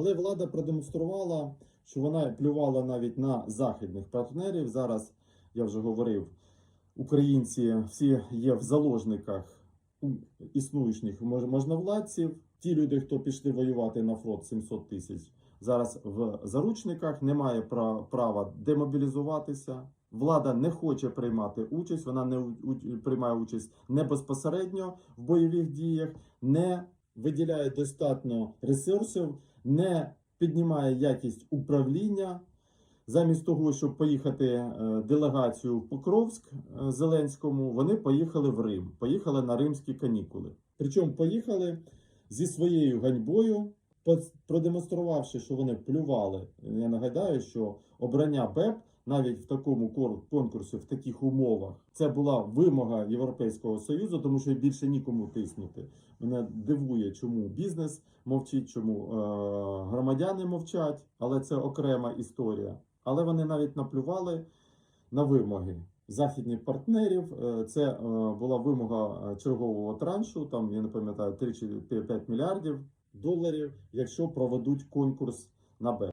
Але влада продемонструвала, що вона плювала навіть на західних партнерів. Зараз я вже говорив, українці всі є в заложниках існуючих можновладців. Ті люди, хто пішли воювати на фронт 700 тисяч, зараз в заручниках, немає пра- права демобілізуватися. Влада не хоче приймати участь, вона не у- приймає участь не безпосередньо в бойових діях, не виділяє достатньо ресурсів, не піднімає якість управління. Замість того, щоб поїхати е, делегацію в Покровськ е, Зеленському, вони поїхали в Рим, поїхали на римські канікули. Причому поїхали зі своєю ганьбою, продемонструвавши, що вони плювали. Я нагадаю, що обрання БЕП навіть в такому конкурсі, в таких умовах, це була вимога Європейського Союзу, тому що більше нікому тиснути. Мене дивує, чому бізнес мовчить, чому е, громадяни мовчать, але це окрема історія. Але вони навіть наплювали на вимоги західних партнерів. Е, Це е, була вимога е, чергового траншу, там я не пам'ятаю 3 чи 5 мільярдів доларів, якщо проведуть конкурс на БЕП.